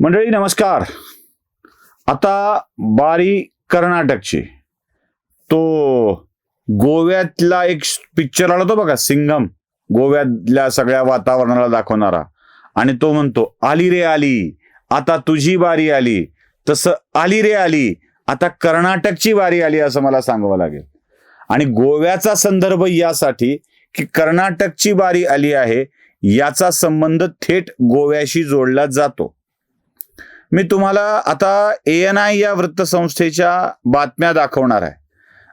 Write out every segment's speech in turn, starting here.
मंडळी नमस्कार. आता बारी कर्नाटकची तो गोव्यातला एक पिक्चर आला तो बघा सिंगम गोव्यातल्या सगळ्या वातावरणाला दाखवणारा. आणि तो म्हणतो आली रे आली. आता तुझी बारी आली. तसं आली रे आली. आता कर्नाटकची बारी आली असं मला सांगावं लागेल. आणि गोव्याचा संदर्भ यासाठी की कर्नाटकची बारी आली आहे याचा संबंध थेट गोव्याशी जोडला जातो. मी तुम्हाला आता ए एन आय या वृत्तसंस्थेच्या बातम्या दाखवणार आहे.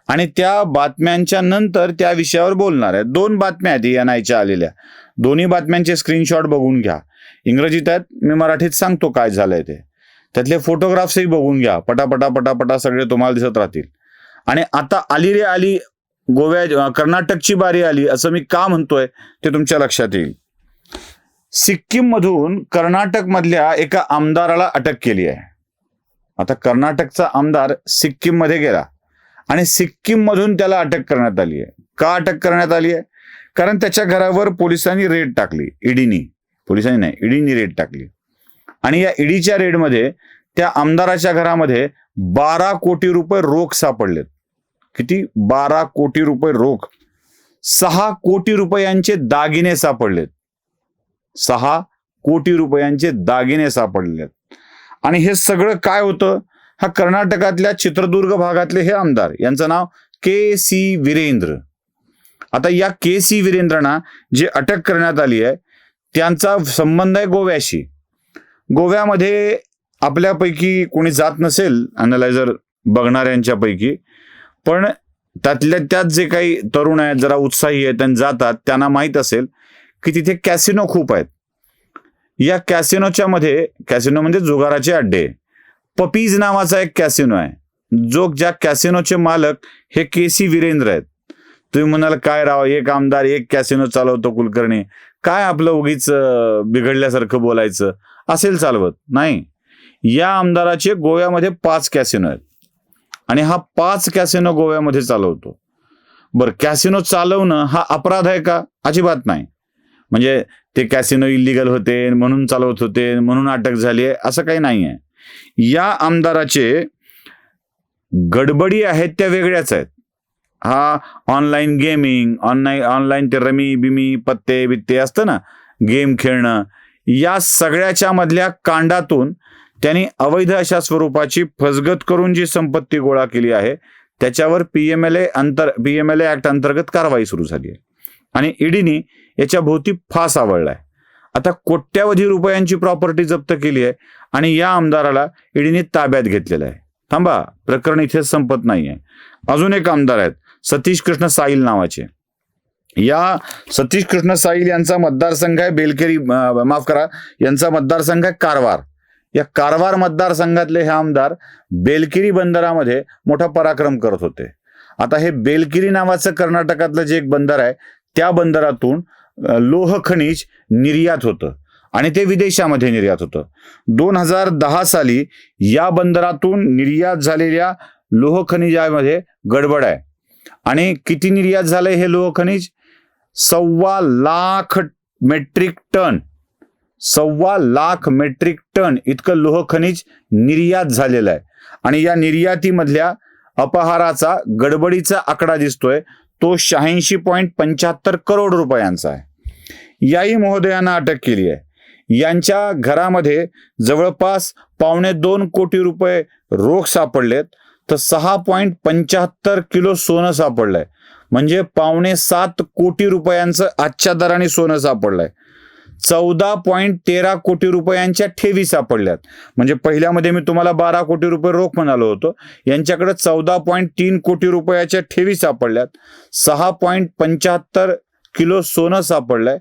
आणि त्या बातम्यांच्या नंतर त्या विषयावर बोलणार आहे. दोन बातम्या आहेत ए एन आयच्या आलेल्या. दोन्ही बातम्यांचे स्क्रीनशॉट बघून घ्या. इंग्रजीत आहेत मी मराठीत सांगतो काय झालंय ते. त्यातले फोटोग्राफ्सही बघून घ्या. पटापटा पटापटा सगळे तुम्हाला दिसत राहतील. आणि आता आली रे आली गोव्या कर्नाटकची बारी आली असं मी का म्हणतोय ते तुमच्या लक्षात येईल. सिक्कीम मधून कर्नाटक मधल्या एका आमदाराला अटक केली आहे. आता कर्नाटकचा आमदार सिक्कीममध्ये गेला आणि सिक्कीम मधून त्याला अटक करण्यात आली आहे. का अटक करण्यात आली आहे? कारण त्याच्या घरावर पोलिसांनी रेड टाकली ईडीनी. पोलिसांनी नाही ईडीनी रेड टाकली. आणि या ईडीच्या रेडमध्ये त्या आमदाराच्या घरामध्ये बारा कोटी रुपये रोख सापडलेत. किती? बारा कोटी रुपये रोख. सहा कोटी रुपयांचे दागिने सापडलेत. सहा कोटी रुपयांचे दागिने सापडले आहेत आणि हे सगळं काय होतं? हा कर्नाटकातल्या चित्रदुर्ग भागातले हे आमदार यांचं नाव के सी वीरेंद्र. आता या के सी वीरेंद्रना जे अटक करण्यात आली आहे त्यांचा संबंध आहे गोव्याशी. गोव्यामध्ये आपल्यापैकी कोणी जात नसेल अनालायझर बघणाऱ्यांच्यापैकी पण त्यातल्या त्यात जे काही तरुण आहेत जरा उत्साही आहेत आणि जातात त्यांना माहीत असेल की तिथे कॅसिनो खूप आहेत. या कॅसिनोच्या मध्ये कॅसिनो म्हणजे जुगाराचे अड्डे. पपीज नावाचा एक कॅसिनो आहे. जो ज्या कॅसिनोचे मालक हे के सी वीरेंद्र आहेत. तुम्ही म्हणाल काय राव एक आमदार एक कॅसिनो चालवतो कुलकर्णी. काय आपलं उगीच बिघडल्यासारखं बोलायचं? असेल चालवत. नाही. या आमदाराचे गोव्यामध्ये पाच कॅसिनो आहेत. आणि हा पाच कॅसिनो गोव्यामध्ये चालवतो. बरं कॅसिनो चालवणं हा अपराध आहे का? अजिबात नाही. म्हणजे ते कॅसिनो इलिगल होते म्हणून चालवत होते म्हणून अटक झाली आहे असं काही नाही आहे. या आमदाराचे गडबडी आहेत त्या वेगळ्याच आहेत. हा ऑनलाईन गेमिंग ऑनलाईन ऑनलाईन ते रमी बिमी पत्ते बित्ते असतं ना गेम खेळणं या सगळ्याच्या मधल्या कांडातून त्यांनी अवैध अशा स्वरूपाची फसगत करून जी संपत्ती गोळा केली आहे त्याच्यावर पी एम एल ए अंतर P M L A act अंतर्गत कारवाई सुरू झाली आहे. आणि ईडीने याच्या भोवती फास आवडलाय आता कोट्यावधी रुपयांची प्रॉपर्टी जप्त केली आहे आणि या आमदाराला ईडीने ताब्यात घेतलेलं आहे. थांबा प्रकरण इथेच संपत नाही आहे अजून एक आमदार आहेत सतीश कृष्ण साईल नावाचे. या सतीश कृष्ण साईल यांचा मतदारसंघ आहे बेलकेरी माफ करा यांचा मतदारसंघ आहे कारवार. या कारवार मतदारसंघातले हे आमदार बेलकिरी बंदरामध्ये मोठा पराक्रम करत होते. आता हे बेलकिरी नावाचं कर्नाटकातलं जे एक बंदर आहे त्या बंदरातून लोह खनिज निर्यात होतं आणि ते विदेशामध्ये निर्यात होतं. दोन हजार दहा साली या बंदरातून निर्यात झालेल्या लोह खनिजामध्ये गडबड आहे. आणि किती निर्यात झाले हे लोह खनिज? सव्वा लाख मेट्रिक टन. सव्वा लाख मेट्रिक टन इतकं लोह खनिज निर्यात झालेलं आहे. आणि या निर्यातीमधल्या अपहाराचा गडबडीचा आकडा दिसतोय. तो शहाऐंशी पॉईंट पंच्याहत्तर करोड रुपयांचा आहे. याही महोदयांना अटक केली आहे. यांच्या घरामध्ये जवळपास पावणे दोन कोटी रुपये रोख सापडलेत तर सहा पॉईंट पंच्याहत्तर किलो सोनं सापडलंय. म्हणजे पावणे सात कोटी रुपयांचं आजच्या दराने सोनं सापडलंय. चौदा पॉईंट तेरा कोटी रुपयांच्या ठेवी सापडल्यात. म्हणजे पहिल्यामध्ये मी तुम्हाला बारा कोटी रुपये रोख म्हणालो होतो. यांच्याकडे चौदा पॉईंट तीन कोटी रुपयाच्या ठेवी सापडल्यात. सहा पॉईंट पंच्याहत्तर किलो सोनं सापडलंय.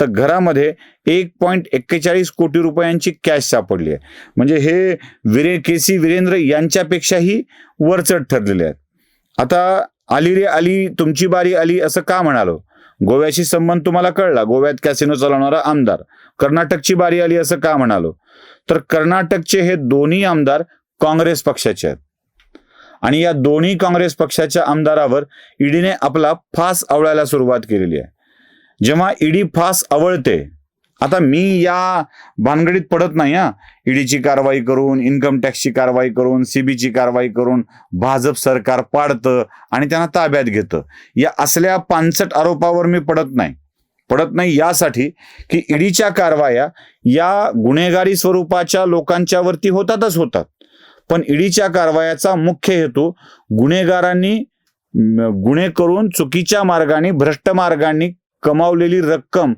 तर घरामध्ये एक पॉईंट एक्केचाळीस कोटी रुपयांची कॅश सापडली आहे. म्हणजे हे विरे के सी वीरेंद्र यांच्यापेक्षाही वरचढ ठरलेले आहेत. आता आली रे आली तुमची बारी आली असं का म्हणालो? गोव्याशी संबंध तुम्हाला कळला. गोव्यात कॅसिनो चालवणारा आमदार. कर्नाटकची बारी आली असं का म्हणालो? तर कर्नाटकचे हे दोन्ही आमदार काँग्रेस पक्षाचे आहेत. आणि या दोन्ही काँग्रेस पक्षाच्या आमदारावर ईडीने आपला फास आवळायला सुरुवात केलेली आहे. जेव्हा ईडी फास आवळते आता मी या भानगडीत पडत नाही हा. ईडीची कारवाई करून इन्कम टॅक्सची कारवाई करून सीबीची कारवाई करून भाजप सरकार पाडतं आणि त्यांना ताब्यात घेतं. या असल्या पानसट आरोपावर मी पडत नाही. पडत नाही यासाठी की ईडीच्या कारवाया या गुन्हेगारी स्वरूपाच्या लोकांच्यावरती होतातच होतात. पण ईडीच्या कारवायाचा मुख्य हेतू गुन्हेगारांनी गुन्हे करून चुकीच्या मार्गाने भ्रष्ट मार्गाने कमावलेली रक्कम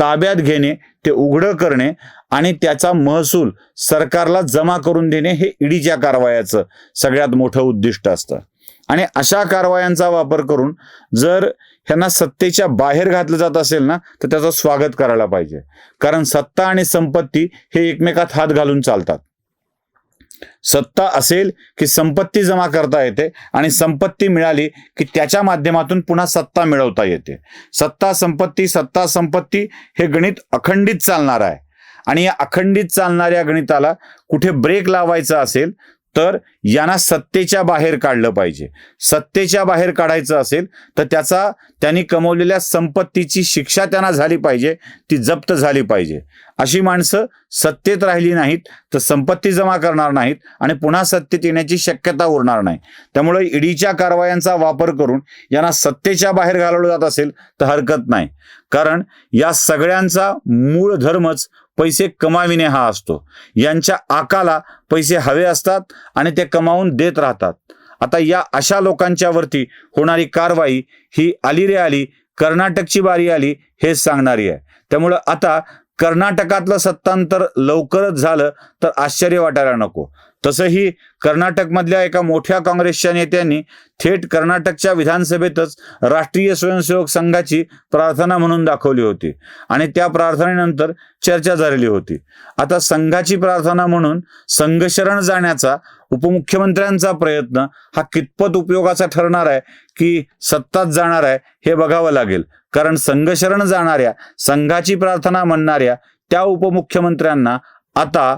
ताब्यात घेणे ते उघडं करणे आणि त्याचा महसूल सरकारला जमा करून देणे हे ईडीच्या कारवायाचं सगळ्यात मोठं उद्दिष्ट असतं. आणि अशा कारवायांचा वापर करून जर ह्यांना सत्तेच्या बाहेर घातलं जात असेल ना तर त्याचं स्वागत करायला पाहिजे. कारण सत्ता आणि संपत्ती हे एकमेकात हात घालून चालतात. सत्ता असेल की संपत्ती जमा करता येते आणि संपत्ती मिळाली की त्याच्या माध्यमातून पुन्हा सत्ता मिळवता येते. सत्ता संपत्ती सत्ता संपत्ती हे गणित अखंडित चालणार आहे. आणि या अखंडित चालणाऱ्या गणिताला कुठे ब्रेक लावायचा असेल तर यांना सत्तेच्या बाहेर काढलं पाहिजे. सत्तेच्या बाहेर काढायचं असेल तर त्याचा त्यांनी कमवलेल्या संपत्तीची शिक्षा त्यांना झाली पाहिजे ती जप्त झाली पाहिजे. अशी माणसं सत्तेत राहिली नाहीत तर संपत्ती जमा करणार नाहीत आणि पुन्हा सत्तेत येण्याची शक्यता उरणार नाही. त्यामुळे ईडीच्या कारवायांचा वापर करून यांना सत्तेच्या बाहेर घालवलं जात असेल तर हरकत नाही. कारण या सगळ्यांचा मूळ धर्मच पैसे कमाविणे हा असतो. यांच्या आकाला पैसे हवे असतात आणि ते कमावून देत राहतात. आता या अशा लोकांच्यावरती होणारी कारवाई ही आली रे आली कर्नाटकची बारी आली हे सांगणारी आहे. त्यामुळं आता कर्नाटकातलं सत्तांतर लवकरच झालं तर आश्चर्य वाटायला नको. तसंही कर्नाटकमधल्या एका मोठ्या काँग्रेसच्या नेत्यांनी थेट कर्नाटकच्या विधानसभेतच राष्ट्रीय स्वयंसेवक संघाची प्रार्थना म्हणून दाखवली होती आणि त्या प्रार्थनेनंतर चर्चा झालेली होती. आता संघाची प्रार्थना म्हणून संघशरण जाण्याचा उपमुख्यमंत्र्यांचा प्रयत्न हा कितपत उपयोगाचा ठरणार आहे की सत्ताच जाणार आहे हे बघावं लागेल. कारण संघशरण जाणाऱ्या संघाची प्रार्थना म्हणणाऱ्या त्या उपमुख्यमंत्र्यांना आता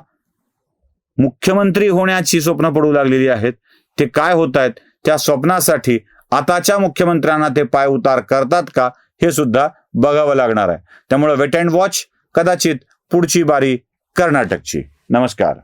मुख्यमंत्री होण्याची स्वप्न पडू लागलेली आहेत. ते काय होत आहेत त्या स्वप्नासाठी आताच्या मुख्यमंत्र्यांना ते पाय उतार करतात का? हे सुद्धा बघावं लागणार आहे. त्यामुळे वेट अँड वॉच कदाचित पुढची बारी कर्नाटकची. नमस्कार.